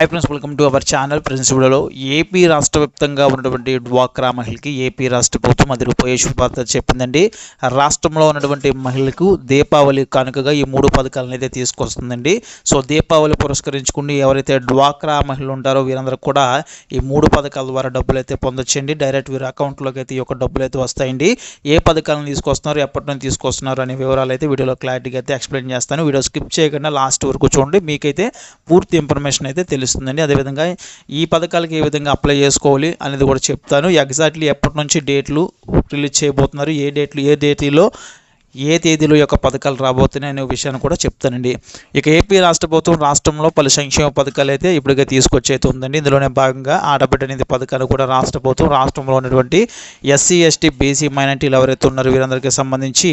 Hi friends welcome to our channel friends వీడియోలో AP రాష్ట్ర వ్యాప్తంగా ఉన్నటువంటి డ్వాక్రా మహిళకి ఏపీ రాష్ట్ర ప్రభుత్వం అది రూపాయి శుభార్త చెప్పిందండి. రాష్ట్రంలో ఉన్నటువంటి మహిళలకు దీపావళి కానుకగా ఈ మూడు పథకాలను అయితే తీసుకొస్తుందండి. సో దీపావళి పురస్కరించుకుని ఎవరైతే డ్వాక్రా మహిళలు ఉంటారో వీరందరూ కూడా ఈ మూడు పథకాల ద్వారా డబ్బులు అయితే పొందొచ్చండి. డైరెక్ట్ వీరి అకౌంట్లోకి అయితే ఈ యొక్క డబ్బులు అయితే వస్తాయండి. ఏ పథకాలను తీసుకొస్తున్నారు ఎప్పటి నుంచి తీసుకొస్తున్నారు అనే వివరాలు అయితే వీడియోలో క్లారిటీగా అయితే ఎక్స్ప్లెయిన్ చేస్తాను. వీడియో స్కిప్ చేయకుండా లాస్ట్ వరకు చూడండి. మీకైతే పూర్తి ఇన్ఫర్మేషన్ అయితే తెలుసు తెలుస్తుందండి. అదేవిధంగా ఈ పథకాలకి ఏ విధంగా అప్లై చేసుకోవాలి అనేది కూడా చెప్తాను. ఎగ్జాక్ట్లీ ఎప్పటి నుంచి డేట్లు రిలీజ్ చేయబోతున్నారు ఏ డేట్లు ఏ డేట్లో ఏ తేదీలో యొక్క పథకాలు రాబోతున్నాయి అనే విషయాన్ని కూడా చెప్తానండి. ఇక ఏపీ రాష్ట్ర ప్రభుత్వం రాష్ట్రంలో పలు సంక్షేమ పథకాలు అయితే ఇప్పటికే తీసుకొచ్చి అయితే ఉందండి. ఇందులోనే భాగంగా ఆడబిడ్డ నిధి పథకాలు కూడా రాష్ట్ర ప్రభుత్వం రాష్ట్రంలో ఉన్నటువంటి ఎస్సీ ఎస్టీ బీసీ మైనార్టీలు ఎవరైతే ఉన్నారో వీరందరికీ సంబంధించి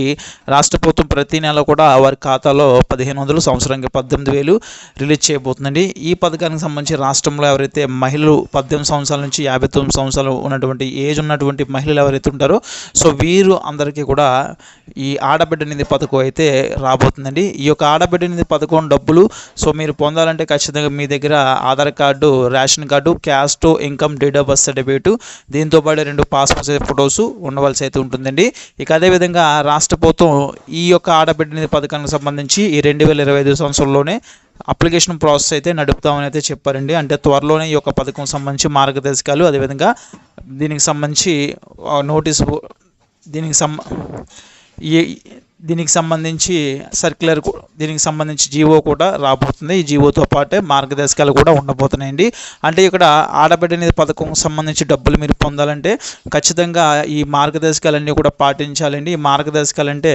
రాష్ట్ర ప్రభుత్వం ప్రతి నెల కూడా వారి ఖాతాలో పదిహేను వందలు సంవత్సరానికి పద్దెనిమిది వేలు రిలీజ్ చేయబోతుందండి. ఈ పథకానికి సంబంధించి రాష్ట్రంలో ఎవరైతే మహిళలు పద్దెనిమిది సంవత్సరాల నుంచి యాభై తొమ్మిది సంవత్సరాలు ఉన్నటువంటి ఏజ్ ఉన్నటువంటి మహిళలు ఎవరైతే ఉంటారో సో వీరు అందరికీ కూడా ఈ ఆడబిడ్డ నిధి పథకం అయితే రాబోతుందండి. ఈ యొక్క ఆడబిడ్డ నిధి పథకం డబ్బులు సో మీరు పొందాలంటే ఖచ్చితంగా మీ దగ్గర Aadhaar card ration card caste income date of birth certificate దీంతోపాటు రెండు పాస్పోర్ట్ సైజ్ ఫొటోస్ ఉండవలసి అయితే ఉంటుందండి. ఇక అదేవిధంగా రాష్ట్ర ప్రభుత్వం ఈ యొక్క ఆడబిడ్డ నిధి పథకానికి సంబంధించి ఈ రెండు వేల ఇరవై ఐదు సంవత్సరంలోనే అప్లికేషన్ ప్రాసెస్ అయితే నడుపుతామని అయితే చెప్పారండి. అంటే త్వరలోనే ఈ యొక్క పథకం సంబంధించి మార్గదర్శకాలు అదేవిధంగా దీనికి సంబంధించి నోటీసు దీనికి సంబ ఏ దీనికి సంబంధించి సర్క్యులర్ దీనికి సంబంధించి జీవో కూడా రాబోతుంది. ఈ జీవోతో పాటే మార్గదర్శకాలు కూడా ఉండబోతున్నాయండి. అంటే ఇక్కడ ఆడబిడ్డ నిధి పథకం సంబంధించి డబ్బులు మీరు పొందాలంటే ఖచ్చితంగా ఈ మార్గదర్శకాలన్నీ కూడా పాటించాలండి. ఈ మార్గదర్శకాలు అంటే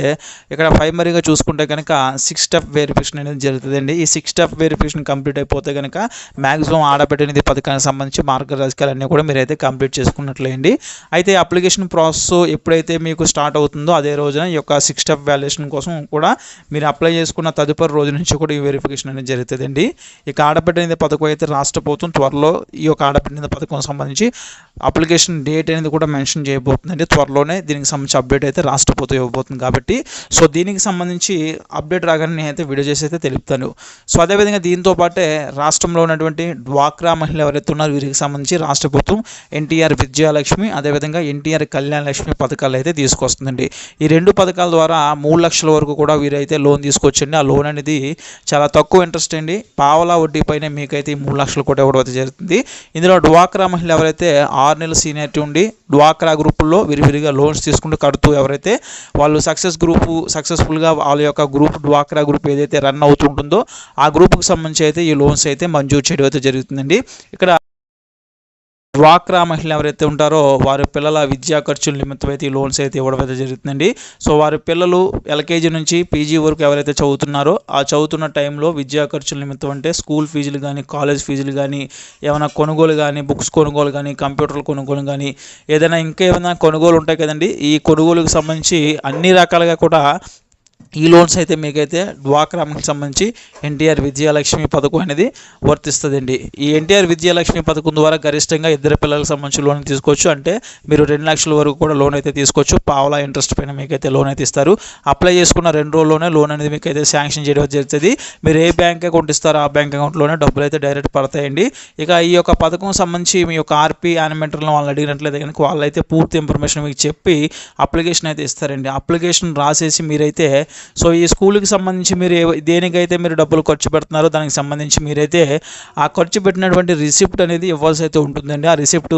ఇక్కడ ప్రైమరీగా చూసుకుంటే కనుక సిక్స్ స్టెప్ వెరిఫికేషన్ అనేది జరుగుతుందండి. ఈ సిక్స్ స్టెప్ వెరిఫికేషన్ కంప్లీట్ అయిపోతే కనుక మ్యాక్సిమం ఆడబిడ్డ నిధి పథకానికి సంబంధించి మార్గదర్శకాలన్నీ కూడా మీరైతే కంప్లీట్ చేసుకున్నట్లేండి అయితే అప్లికేషన్ ప్రాసెస్ ఎప్పుడైతే మీకు స్టార్ట్ అవుతుందో అదే రోజున ఈ యొక్క సిక్స్ స్టెప్ వ్యాలిడేషన్ కోసం కూడా మీరు అప్లై చేసుకున్న తదుపరి రోజు నుంచి కూడా ఈ వెరిఫికేషన్ అనేది జరుగుతుందండి. ఇక ఆడబిడ్డ అనేది పథకం అయితే రాష్ట్ర ప్రభుత్వం త్వరలో ఈ యొక్క ఆడబిడ్డ పథకం సంబంధించి అప్లికేషన్ డేట్ అనేది కూడా మెన్షన్ చేయబోతుందండి. త్వరలోనే దీనికి సంబంధించి అప్డేట్ అయితే రాష్ట్ర ప్రభుత్వం ఇవ్వబోతుంది కాబట్టి. సో దీనికి సంబంధించి అప్డేట్ రాగానే నేనైతే వీడియో చేసి అయితే తెలుపుతాను. సో అదేవిధంగా దీంతో పాటే రాష్ట్రంలో ఉన్నటువంటి డ్వాక్రా మహిళలు ఎవరైతే ఉన్నారో వీరికి సంబంధించి రాష్ట్ర ప్రభుత్వం ఎన్టీఆర్ విద్యాలక్ష్మి అదేవిధంగా ఎన్టీఆర్ కళ్యాణ లక్ష్మి పథకాలు అయితే తీసుకొస్తుందండి. ఈ రెండు పథకాల ద్వారా మూడు లక్షల వరకు కూడా వీరైతే లోన్ తీసుకొచ్చండి. ఆ లోన్ అనేది చాలా తక్కువ ఇంట్రెస్ట్ అండి. పావలా వడ్డీ పైన మీకైతే ఈ మూడు లక్షలు కూడా ఇవ్వడం అయితే జరుగుతుంది. ఇందులో డ్వాక్రా మహిళలు ఎవరైతే ఆరు నెలల సీనియారిటీ ఉండి డ్వాక్రా గ్రూపుల్లో విరివిరిగా లోన్స్ తీసుకుంటూ కడుతూ ఎవరైతే వాళ్ళు సక్సెస్ గ్రూపు సక్సెస్ఫుల్గా వాళ్ళ యొక్క గ్రూప్ డ్వాక్రా గ్రూప్ ఏదైతే రన్ అవుతుంటుందో ఆ గ్రూప్కి సంబంధించి అయితే ఈ లోన్స్ అయితే మంజూరు చేయడం అయితే జరుగుతుందండి. ఇక్కడ డ్వాక్రా మహిళలు ఎవరైతే ఉంటారో వారి పిల్లల విద్యా ఖర్చుల నిమిత్తం అయితే ఈ లోన్స్ అయితే ఇవ్వడం అయితే జరుగుతుందండి. సో వారి పిల్లలు ఎల్కేజీ నుంచి పీజీ వరకు ఎవరైతే చదువుతున్నారో ఆ చదువుతున్న టైంలో విద్యా ఖర్చుల నిమిత్తం అంటే స్కూల్ ఫీజులు కానీ కాలేజ్ ఫీజులు కానీ ఏమైనా కొనుగోలు కానీ బుక్స్ కొనుగోలు కానీ కంప్యూటర్లు కొనుగోలు కానీ ఏదైనా ఇంకా ఏమైనా కొనుగోలు ఉంటాయి కదండి. ఈ కొనుగోలుకు సంబంధించి అన్ని రకాలుగా కూడా ఈ లోన్స్ అయితే మీకైతే డ్వాక్రాకి సంబంధించి ఎన్టీఆర్ విద్యాలక్ష్మి పథకం అనేది వర్తిస్తుందండి. ఈ ఎన్టీఆర్ విద్యాలక్ష్మి పథకం ద్వారా గరిష్టంగా ఇద్దరు పిల్లలకు సంబంధించి లోన్ తీసుకోవచ్చు. అంటే మీరు రెండు లక్షల వరకు కూడా లోన్ అయితే తీసుకోవచ్చు. పావలా ఇంట్రెస్ట్ పైన మీకైతే లోన్ అయితే ఇస్తారు. అప్లై చేసుకున్న రెండు రోజుల్లోనే లోన్ అనేది మీకైతే శాంక్షన్ చేయడం జరుగుతుంది. మీరు ఏ బ్యాంక్ అకౌంట్ ఇస్తారో ఆ బ్యాంక్ అకౌంట్లోనే డబ్బులు అయితే డైరెక్ట్ పడతాయండి. ఇక ఈ యొక్క పథకం సంబంధించి మీ యొక్క ఆర్పీ యానిమెంటర్లను వాళ్ళని అడిగినట్లయితే కనుక వాళ్ళైతే పూర్తి ఇన్ఫర్మేషన్ మీకు చెప్పి అప్లికేషన్ అయితే ఇస్తారండి. అప్లికేషన్ రాసేసి మీరైతే సో ఈ స్కూల్కి సంబంధించి మీరు దేనికైతే మీరు డబ్బులు ఖర్చు పెడుతున్నారో దానికి సంబంధించి మీరైతే ఆ ఖర్చు పెట్టినటువంటి రిసిప్ట్ అనేది ఇవ్వాల్సి అయితే ఉంటుందండి. ఆ రిసిప్ట్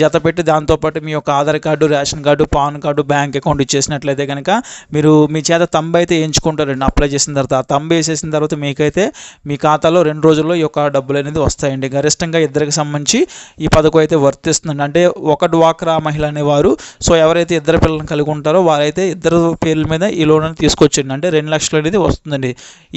జత పెట్టి దాంతోపాటు మీ యొక్క Aadhaar card ration card PAN card bank account ఇచ్చేసినట్లయితే కనుక మీరు మీ చేత తంబ అయితే ఎంచుకుంటారండి అప్లై చేసిన తర్వాత ఆ వేసేసిన తర్వాత మీకైతే మీ ఖాతాలో రెండు రోజుల్లో ఈ యొక్క డబ్బులు అనేది వస్తాయండి. గరిష్టంగా ఇద్దరికి సంబంధించి ఈ పథకం అయితే వర్తిస్తుందండి. అంటే ఒక డ్వాక్రా మహిళ అనేవారు సో ఎవరైతే ఇద్దరు పిల్లలను కలిగి ఉంటారో వారైతే ఇద్దరు పేర్ల మీద ఈ లోన్ అనేది తీసుకొచ్చండి. అంటే రెండు లక్షలు అనేది వస్తుందండి.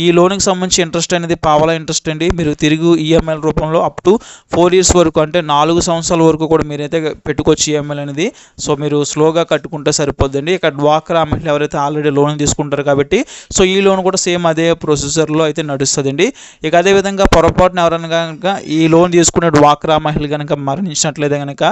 ఈ లోన్కి సంబంధించి ఇంట్రెస్ట్ అనేది పావలా ఇంట్రెస్ట్ అండి. మీరు తిరిగి ఈఎంఐల రూపంలో అప్ టు ఫోర్ ఇయర్స్ వరకు అంటే నాలుగు సంవత్సరాల వరకు కూడా మీరైతే పెట్టుకోవచ్చు ఈఎంఐలు అనేది. సో మీరు స్లోగా కట్టుకుంటే సరిపోద్దండి. ఇక్కడ డ్వాక్రా మహిళలు ఎవరైతే ఆల్రెడీ లోన్ తీసుకుంటారు కాబట్టి సో ఈ లోన్ కూడా సేమ్ అదే ప్రొసీజర్లో అయితే నడుస్తుందండి. ఇక అదేవిధంగా పొరపాటున ఎవరైనా కనుక ఈ లోన్ తీసుకునే డ్వాక్రా మహిళలు కనుక మరణించినట్లయితే కనుక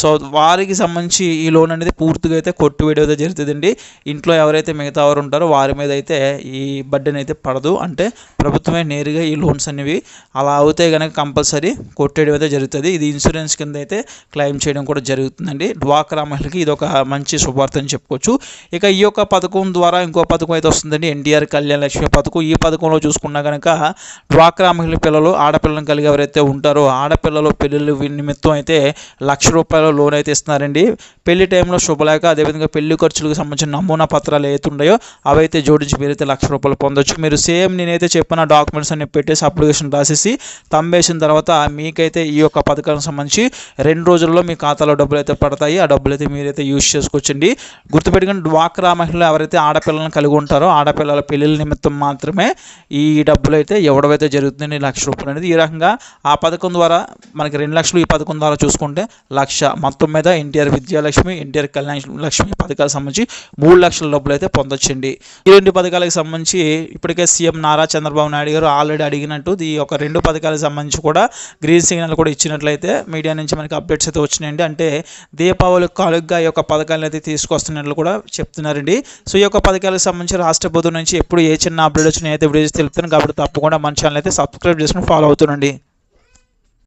సో వారికి సంబంధించి ఈ లోన్ అనేది పూర్తిగా అయితే కొట్టివేయడం జరుగుతుందండి. ఇంట్లో ఎవరైతే మిగతా వారు ఉంటారో ఉంటారో వారి మీద అయితే ఈ బడ్డీని అయితే పడదు. అంటే ప్రభుత్వమే నేరుగా ఈ లోన్స్ అనేవి అలా అవుతే కనుక కంపల్సరీ కొట్టేయడం అయితే జరుగుతుంది. ఇది ఇన్సూరెన్స్ కింద అయితే క్లెయిమ్ చేయడం కూడా జరుగుతుందండి. డ్వాక్రా మహిళకి ఇది ఒక మంచి శుభార్త అని చెప్పుకోవచ్చు. ఇక ఈ యొక్క పథకం ద్వారా ఇంకో పథకం అయితే వస్తుందండి. ఎన్టీఆర్ కళ్యాణ లక్ష్మి పథకం. ఈ పథకంలో చూసుకున్నా కనుక డ్వాక్రా మహిళ పిల్లలు ఆడపిల్లలను కలిగి ఎవరైతే ఉంటారో ఆడపిల్లలు పెళ్ళిళ్ళు నిమిత్తం అయితే లక్ష రూపాయల లోన్ అయితే ఇస్తున్నారండి. పెళ్ళి టైంలో శుభలేఖ అదేవిధంగా పెళ్ళి ఖర్చులకు సంబంధించిన నమూనా పత్రాలు ఏవైతే ఉన్నాయో అవైతే జోడించి మీరైతే లక్ష రూపాయలు పొందొచ్చు. మీరు సేమ్ నేనైతే చెప్పిన డాక్యుమెంట్స్ అన్ని పెట్టేసి అప్లికేషన్ రాసేసి తంబేసిన తర్వాత మీకైతే ఈ యొక్క పథకానికి సంబంధించి రెండు రోజుల్లో మీ ఖాతాలో డబ్బులు అయితే పడతాయి. ఆ డబ్బులు అయితే మీరైతే యూజ్ చేసుకోవచ్చండి. గుర్తుపెట్టుకుని డ్వాక్రా మహిళలు ఎవరైతే ఆడపిల్లలను కలిగి ఉంటారో ఆడపిల్లల పెళ్ళిల నిమిత్తం మాత్రమే ఈ డబ్బులు అయితే ఎవడవైతే జరుగుతుంది లక్ష రూపాయలు అనేది. ఈ రకంగా ఆ పథకం ద్వారా మనకి రెండు లక్షలు ఈ పథకం ద్వారా చూసుకుంటే లక్ష మొత్తం మీద ఎన్టీఆర్ విద్యాలక్ష్మి ఎన్టీఆర్ కళ్యాణ లక్ష్మి పథకాలకు సంబంధించి మూడు లక్షల డబ్బులు అయితే పొందొచ్చండి. ఈ రెండు పథకాలకు సంబంధించి ఇప్పటికే సీఎం నారా చంద్రబాబు నాయుడు గారు ఆల్రెడీ అడిగినట్టు ఈ యొక్క రెండు పథకాలకు సంబంధించి కూడా గ్రీన్ సిగ్నల్ కూడా ఇచ్చినట్లయితే మీడియా నుంచి మనకి అప్డేట్స్ అయితే వచ్చినాయండి. అంటే దీపావళి కాలుగ్గా ఈ యొక్క పథకాలను అయితే తీసుకొస్తున్నట్లు కూడా చెప్తున్నారండి. సో ఈ యొక్క పథకాలకు సంబంధించి రాష్ట్ర ప్రభుత్వం నుంచి ఎప్పుడు ఏ చిన్న అప్డేట్ వచ్చినా అయితే వీడియోస్ తెలుపుతాను. కాబట్టి తప్పకుండా మన ఛానల్ అయితే సబ్స్క్రైబ్ చేసుకుని ఫాలో అవుతుండండి.